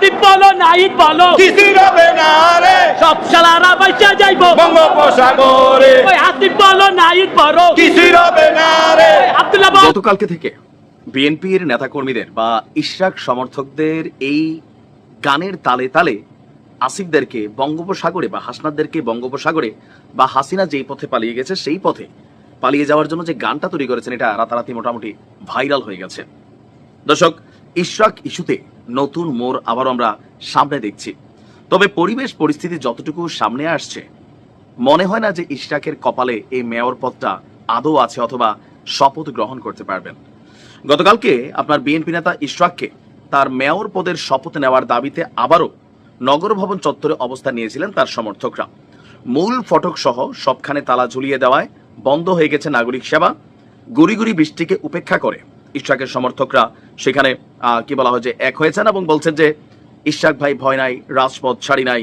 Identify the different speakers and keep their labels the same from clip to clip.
Speaker 1: হাতিব বলো নাহিদ বলো
Speaker 2: কিছুই হবে না রে?
Speaker 1: সব শালারা বাইচা যাইবো।
Speaker 2: বঙ্গোপসাগরে।
Speaker 1: ওই হাতিব বলো নাহিদ বলো
Speaker 2: কিছুই হবে না রে?
Speaker 1: আব্দুল্লাহ
Speaker 3: গতকালকে থেকে বিএনপির নেতাকর্মীদের বা ইশরাক সমর্থকদের এই গানের তালে তালে আসিফদেরকে বঙ্গোপসাগরে বা হাসনাদদেরকে বঙ্গোপসাগরে বা হাসিনা যেই পথে পালিয়ে গেছে সেই পথে পালিয়ে যাওয়ার জন্য যে গানটা তৈরি করেছেন এটা রাতারাতি মোটামুটি ভাইরাল হয়ে গেছে। দর্শক ইশরাক ইস্যুতে নতুন মোড় আবারও আমরা সামনে দেখছি। তবে পরিবেশ পরিস্থিতি যতটুকু সামনে আসছে, মনে হয় না যে ইশরাকের কপালে এই মেয়র পদটা আদৌ আছে অথবা শপথ গ্রহণ করতে পারবেন। গতকালকে আপনার বিএনপি নেতা ইশরাককে তার মেয়র পদের শপথ নেওয়ার দাবিতে আবারও নগর ভবন চত্বরে অবস্থান নিয়েছিলেন তার সমর্থকরা। মূল ফটক সহ সবখানে তালা ঝুলিয়ে দেওয়ায় বন্ধ হয়ে গেছে নাগরিক সেবা। গুড়ি গুড়ি বৃষ্টিকে উপেক্ষা করে ইশরাকের সমর্থকরা সেখানে কি বলা হয় যে এক হয়েছেন এবং বলছেন যে ইশরাক ভাই ভয় নাই, রাজপথ ছাড়ি নাই,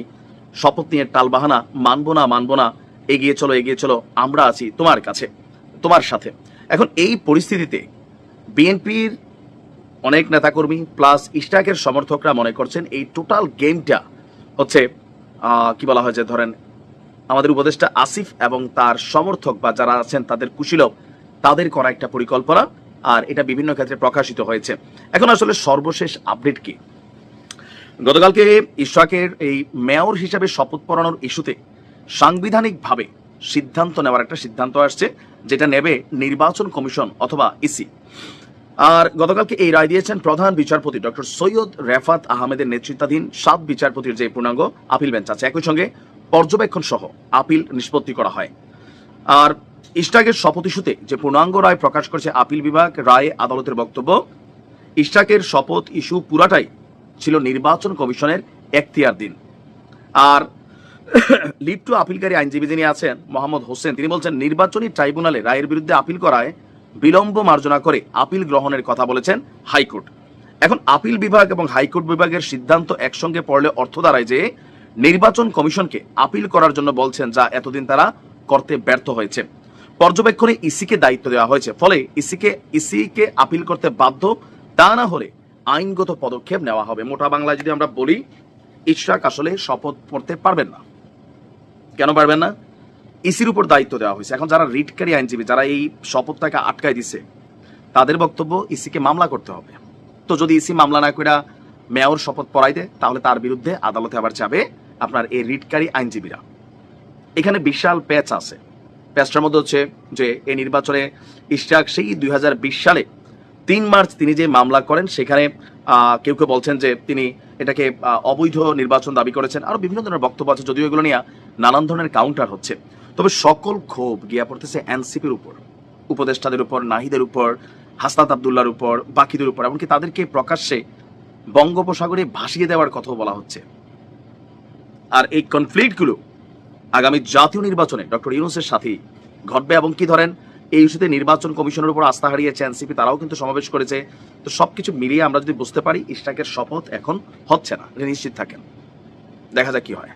Speaker 3: শপথ নিয়ে টালবাহানা, মানবো না মানবো না, এগিয়ে চলো এগিয়ে চলো, আমরা আছি তোমার কাছে, তোমার সাথে। এখন এই পরিস্থিতিতে বিএনপির অনেক নেতাকর্মী প্লাস ইশরাকের সমর্থকরা মনে করছেন এই টোটাল গেমটা হচ্ছে কি বলা হয় যে ধরেন, আমাদের উপদেষ্টা আসিফ এবং তার সমর্থক বা যারা আছেন তাদের কুশীলভ তাদের করা একটা পরিকল্পনা। আর এটা বিভিন্ন ক্ষেত্রে প্রকাশিত হয়েছে। এখন আসলে সর্বশেষ আপডেট কি? গতকালকে ইশরাকের এই মেয়র হিসাবে শপথ পড়ানোর ইস্যুতে সাংবিধানিকভাবে সিদ্ধান্ত নেওয়ার একটা সিদ্ধান্ত আসছে, যেটা নেবে নির্বাচন কমিশন অথবা ইসি। আর গতকালকে এই রায় দিয়েছেন প্রধান বিচারপতি ডক্টর সৈয়দ রেফাত আহমেদের নেতৃত্বাধীন সাত বিচারপতির যে পূর্ণাঙ্গ আপিল বেঞ্চ আছে, একই সঙ্গে পর্যবেক্ষণ সহ আপিল নিষ্পত্তি করা হয়। আর ইস্টাকের শপথ ইস্যুতে যে পূর্ণাঙ্গ রায় প্রকাশ করেছে আপিল বিভাগ, রায়ে, আদালতের বক্তব্য ইস্টাকের শপথ ইস্যু পুরাটাই ছিল নির্বাচন কমিশনের এখতিয়ার দিন। আর লিড টু আপিলকারী আইনজীবী যিনি আছেন, মোহাম্মদ হোসেন, তিনি বলছেন, নির্বাচনী ট্রাইব্যুনালে রায়ের বিরুদ্ধে আপিল করায় বিলম্ব মার্জনা করে আপিল গ্রহণের কথা বলেছেন হাইকোর্ট। এখন আপিল বিভাগ এবং হাইকোর্ট বিভাগের সিদ্ধান্ত একসঙ্গে পড়লে অর্থ দাঁড়ায় যে নির্বাচন কমিশনকে আপিল করার জন্য বলছেন যা এতদিন তারা করতে ব্যর্থ হয়েছে। পর্যবেক্ষণে ইসিকে দায়িত্ব দেওয়া হয়েছে। ফলে ইসিকে ইসিকে আপিল করতে বাধ্য, তা না হলে আইনগত পদক্ষেপ নেওয়া হবে। মোটা বাংলায় যদি আমরা বলি, ইশরাক আসলে শপথ পড়তে পারবেন না। কেন পারবেন না? ইসির উপর দায়িত্ব দেওয়া হয়েছে। এখন যারা রিটকারী আইনজীবী, যারা এই শপথটাকে আটকায় দিছে, তাদের বক্তব্য ইসিকে মামলা করতে হবে। তো যদি ইসি মামলা না করে মেয়র শপথ পড়াই দেয়, তাহলে তার বিরুদ্ধে আদালতে আবার যাবে আপনার এই রিটকারী আইনজীবীরা। এখানে বিশাল প্যাচ আছে। প্যাচটার মধ্যে হচ্ছে যে এই নির্বাচনে ইশরাক সেই দুই হাজার বিশ সালে তিন মার্চ তিনি যে মামলা করেন, সেখানে কেউ কেউ বলছেন যে তিনি এটাকে অবৈধ নির্বাচন দাবি করেছেন। আরও বিভিন্ন ধরনের বক্তব্য আছে, যদিও এগুলো নিয়ে নানান ধরনের কাউন্টার হচ্ছে। তবে সকল ক্ষোভ গিয়া পড়তেছে এনসিপির উপর, উপদেষ্টাদের উপর, নাহিদের উপর, হাসনাত আবদুল্লার উপর, বাকিদের উপর, এমনকি তাদেরকে প্রকাশ্যে বঙ্গোপসাগরে ভাসিয়ে দেওয়ার কথাও বলা হচ্ছে। আর এই কনফ্লিক্টগুলো আগামী জাতীয় নির্বাচনে ডক্টর ইউনুসের সাথেই ঘটবে এবং কি ধরেন, এই ইস্যুতে নির্বাচন কমিশনের উপর আস্থা হারিয়েছে এনসিপি তারাও কিন্তু সমাবেশ করেছে। তো সবকিছু মিলিয়ে আমরা যদি বুঝতে পারি ইস্টাকের শপথ এখন হচ্ছে না। নিশ্চিত থাকেন। দেখা যাক কি হয়।